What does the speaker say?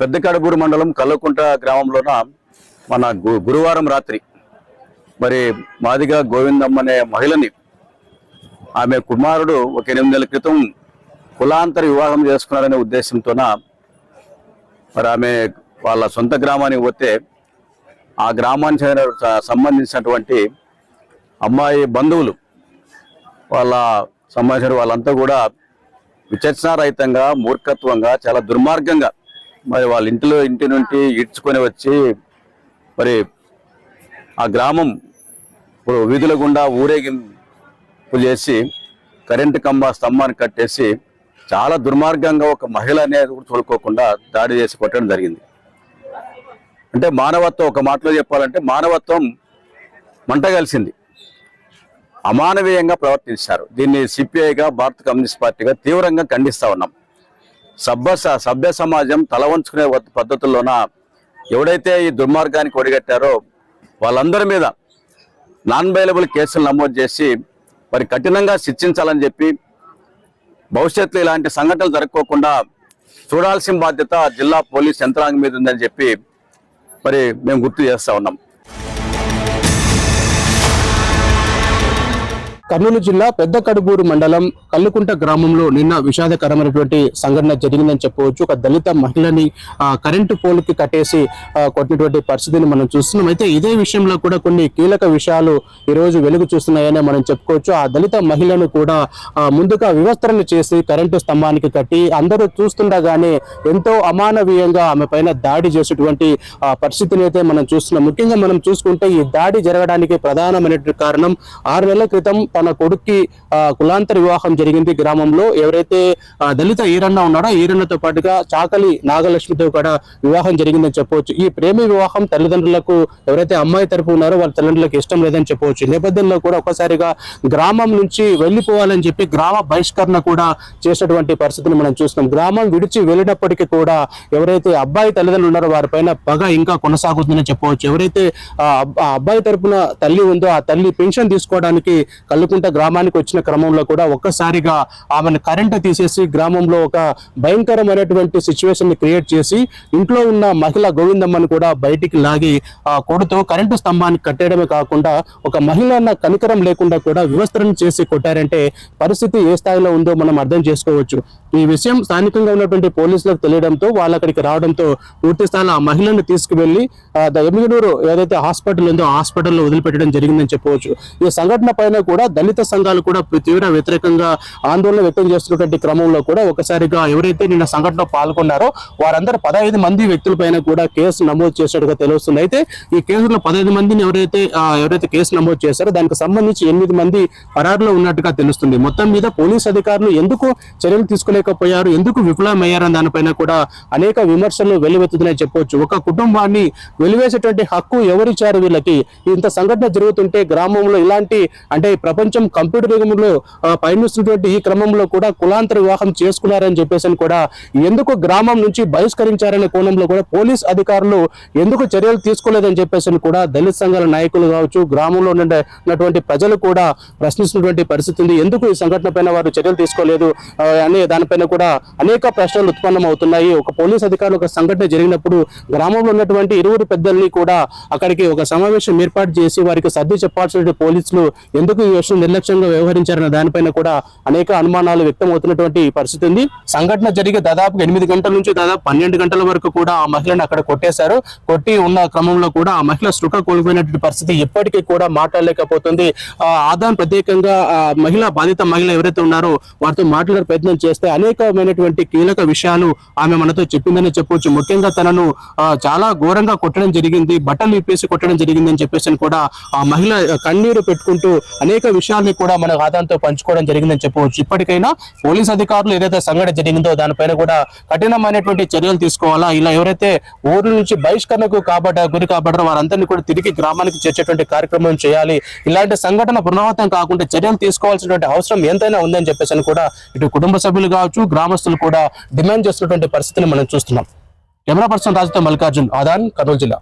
పెద్ద కడగూరు మండలం కల్లకుంట గ్రామంలోన మన గు- గురువారం రాత్రి మరి మాదిగా గోవిందమ్మ అనే మహిళని ఆమె కుమారుడు ఒక ఎనిమిది నెలల క్రితం కులాంతర వివాహం చేసుకున్నారనే ఉద్దేశంతోన మరి ఆమె వాళ్ళ సొంత గ్రామానికి పోతే ఆ గ్రామానికి చెందిన- సంబంధించినటువంటి అమ్మాయి బంధువులు వాళ్ళ సంబంధించిన వాళ్ళంతా కూడా విచక్షణారహితంగా మూర్ఖత్వంగా చాలా దుర్మార్గంగా మరి వాళ్ళ ఇంటిలో ఇంటి నుండి ఈడ్చుకొని వచ్చి మరి ఆ గ్రామం ఇప్పుడు వీధుల గుండా ఊరేగింపు చేసి కరెంటు కంబ స్తంభాన్ని కట్టేసి చాలా దుర్మార్గంగా ఒక మహిళ అనేది కూడా చూడుకోకుండా దాడి చేసి కొట్టడం జరిగింది. అంటే మానవత్వం ఒక మాటలో చెప్పాలంటే మానవత్వం మంట కలిసింది. అమానవీయంగా ప్రవర్తించారు. దీన్ని సిపిఐగా భారత కమ్యూనిస్ట్ పార్టీగా తీవ్రంగా ఖండిస్తా ఉన్నాం. సభ్య స- సభ్య సమాజం తల వంచుకునే పద్ధతుల్లోన ఎవడైతే ఈ దుర్మార్గానికి ఒడిగట్టారో వాళ్ళందరి మీద నాన్ బైలబుల్ కేసులు నమోదు చేసి మరి కఠినంగా శిక్షించాలని చెప్పి భవిష్యత్తులో ఇలాంటి సంఘటనలు జరగకోకుండా చూడాల్సిన బాధ్యత జిల్లా పోలీస్ యంత్రాంగం మీద ఉందని చెప్పి మరి మేము గుర్తు చేస్తా ఉన్నాం. కర్నూలు జిల్లా పెద్ద కడుగూరు మండలం కల్లుకుంట గ్రామంలో నిన్న విషాదకరమైనటువంటి సంఘటన జరిగిందని చెప్పవచ్చు. ఒక దళిత మహిళని ఆ, కరెంటు పోల్కి కట్టేసి కొట్టినటువంటి పరిస్థితిని మనం చూస్తున్నాం. అయితే ఇదే విషయంలో కూడా కొన్ని కీలక విషయాలు ఈరోజు వెలుగు చూస్తున్నాయని మనం చెప్పుకోవచ్చు. ఆ దళిత మహిళను కూడా ముందుగా వివస్త్రణ చేసి కరెంటు స్తంభానికి కట్టి అందరూ చూస్తుండగానే ఎంతో అమానవీయంగా ఆమె పైన దాడి చేసేటువంటి పరిస్థితిని అయితే మనం చూస్తున్నాం. ముఖ్యంగా మనం చూసుకుంటే ఈ దాడి జరగడానికి ప్రధానమైనటువంటి కారణం ఆరు నెలల క్రితం తన కొడుక్కి కులాంతర వివాహం జరిగింది గ్రామంలో. ఎవరైతే దళిత ఈరన్న ఉన్నాడో ఈరన్నతో పాటుగా చాకలి నాగలక్ష్మితో కూడా వివాహం జరిగిందని చెప్పవచ్చు. ఈ ప్రేమ వివాహం తల్లిదండ్రులకు ఎవరైతే అమ్మాయి తరపు ఉన్నారో వాళ్ళ తల్లిదండ్రులకు ఇష్టం లేదని చెప్పవచ్చు. నేపథ్యంలో కూడా ఒక్కసారిగా గ్రామం నుంచి వెళ్ళిపోవాలని చెప్పి గ్రామ బహిష్కరణ కూడా చేసినటువంటి పరిస్థితిని మనం చూస్తాం గ్రామం విడిచి వెళ్ళినప్పటికీ కూడా ఎవరైతే అబ్బాయి తల్లిదండ్రులు ఉన్నారో వారిపైన పగ ఇంకా కొనసాగుతుందని చెప్పవచ్చు. ఎవరైతే ఆ అబ్బాయి తరపున తల్లి ఉందో ఆ తల్లి పెన్షన్ తీసుకోవడానికి కల్లుకుంట గ్రామానికి వచ్చిన క్రమంలో కూడా ఒక్కసారిగా ఆమెను కరెంటు తీసేసి గ్రామంలో ఒక భయంకరమైనటువంటి సిచ్యువేషన్ని క్రియేట్ చేసి ఇంట్లో ఉన్న మహిళ గోవిందమ్మను కూడా బయటికి లాగి ఆ కొడుతూ కరెంటు స్తంభానికి కట్టేయడమే కాకుండా ఒక మహిళ కనికరం లేకుండా కూడా వివస్త్రం చేసి కొట్టారంటే పరిస్థితి ఏ స్థాయిలో ఉందో మనం అర్థం చేసుకోవచ్చు. ఈ విషయం స్థానికంగా ఉన్నటువంటి పోలీసులకు తెలియడంతో వాళ్ళు అక్కడికి రావడంతో పూర్తి స్థాయిలో ఆ మహిళను తీసుకువెళ్ళి ఎమ్మిగనూరు ఏదైతే హాస్పిటల్ ఉందో ఆ హాస్పిటల్లో వదిలిపెట్టడం జరిగిందని చెప్పవచ్చు. ఈ సంఘటన పైన కూడా దళిత సంఘాలు కూడా తీవ్ర వ్యతిరేకంగా ఆందోళన వ్యక్తం చేస్తున్నటువంటి క్రమంలో కూడా ఒకసారిగా ఎవరైతే నిన్న సంఘటనలో పాల్గొన్నారో వారందరూ పదహైదు మంది వ్యక్తుల పైన కూడా కేసు నమోదు చేసినట్టుగా తెలుస్తుంది. అయితే ఈ కేసులో పదహైదు మందిని ఎవరైతే ఎవరైతే కేసు నమోదు చేశారో దానికి సంబంధించి ఎనిమిది మంది పరారులో ఉన్నట్టుగా తెలుస్తుంది. మొత్తం మీద పోలీస్ అధికారులు ఎందుకు చర్యలు చేయలేకపోయారు ఎందుకు విఫలమయ్యారని దానిపైన కూడా అనేక విమర్శలు వెలువెత్తుతున్నాయి చెప్పవచ్చు ఒక కుటుంబాన్ని వెలివేసేటువంటి హక్కు ఎవరిచ్చారు వీళ్ళకి? ఇంత సంఘటన జరుగుతుంటే గ్రామంలో ఇలాంటి అంటే ప్రపంచం కంప్యూటర్ యుగంలో పయనిస్తున్నటువంటి ఈ క్రమంలో కూడా కులాంతర వివాహం చేసుకున్నారని చెప్పేసి అని కూడా ఎందుకు గ్రామం నుంచి బహిష్కరించారనే కోణంలో కూడా పోలీస్ అధికారులు ఎందుకు చర్యలు తీసుకోలేదని చెప్పేసి కూడా దళిత సంఘాల నాయకులు కావచ్చు గ్రామంలో ఉన్నటువంటి ప్రజలు కూడా ప్రశ్నిస్తున్నటువంటి పరిస్థితి ఉంది. ఎందుకు ఈ సంఘటన పైన వారు చర్యలు తీసుకోలేదు అనే దాని పైన కూడా అనేక ప్రశ్నలు ఉత్పన్నం అవుతున్నాయి ఒక పోలీస్ అధికారులు ఒక సంఘటన జరిగినప్పుడు గ్రామంలో ఉన్నటువంటి ఇరువురు పెద్దల్ని కూడా అక్కడికి ఒక సమావేశం ఏర్పాటు చేసి వారికి సర్ది చెప్పాల్సిన పోలీసులు ఎందుకు ఈ విషయం నిర్లక్ష్యంగా వ్యవహరించారన్న దానిపైన కూడా అనేక అనుమానాలు వ్యక్తం అవుతున్నటువంటి పరిస్థితి ఉంది. సంఘటన జరిగే దాదాపు ఎనిమిది గంటల నుంచి దాదాపు పన్నెండు గంటల వరకు కూడా ఆ మహిళను అక్కడ కొట్టేశారు. కొట్టి ఉన్న క్రమంలో కూడా ఆ మహిళ శృక కోల్పోయినటువంటి పరిస్థితి ఇప్పటికీ కూడా మాట్లాడలేకపోతుంది. ఆ ఆదాన్ ప్రత్యేకంగా మహిళ బాధిత మహిళ ఎవరైతే ఉన్నారో వారితో మాట్లాడే ప్రయత్నం చేస్తే అనేకమైనటువంటి కీలక విషయాలు ఆమె మనతో చెప్పిందని చెప్పొచ్చు. ముఖ్యంగా తనను చాలా ఘోరంగా కొట్టడం జరిగింది బట్టలు ఇప్పేసి కొట్టడం జరిగింది అని చెప్పేసి కూడా ఆ మహిళ కన్నీరు పెట్టుకుంటూ అనేక విషయాల్ని కూడా మన ఆదాంతో పంచుకోవడం జరిగిందని చెప్పవచ్చు ఇప్పటికైనా పోలీస్ అధికారులు ఏదైతే సంఘటన జరిగిందో దానిపైన కూడా కఠినమైనటువంటి చర్యలు తీసుకోవాలా? ఇలా ఎవరైతే ఊర్ల నుంచి బహిష్కరణకు కాబట్ట గురి కాబట్టారో వారందరినీ కూడా తిరిగి గ్రామానికి చేర్చేటువంటి కార్యక్రమం చేయాలి. ఇలాంటి సంఘటన పునరావృతం కాకుండా చర్యలు తీసుకోవాల్సినటువంటి అవసరం ఎంతైనా ఉందని చెప్పేసి కూడా ఇటు కుటుంబ సభ్యులు కావచ్చు గ్రామస్తులు కూడా డిమాండ్ చేస్తున్నటువంటి పరిస్థితిని మనం చూస్తున్నాం. కెమెరా పర్సన్ రాజుతో మల్లికార్జున్ ఆదాన్ కర్నూలు జిల్లా.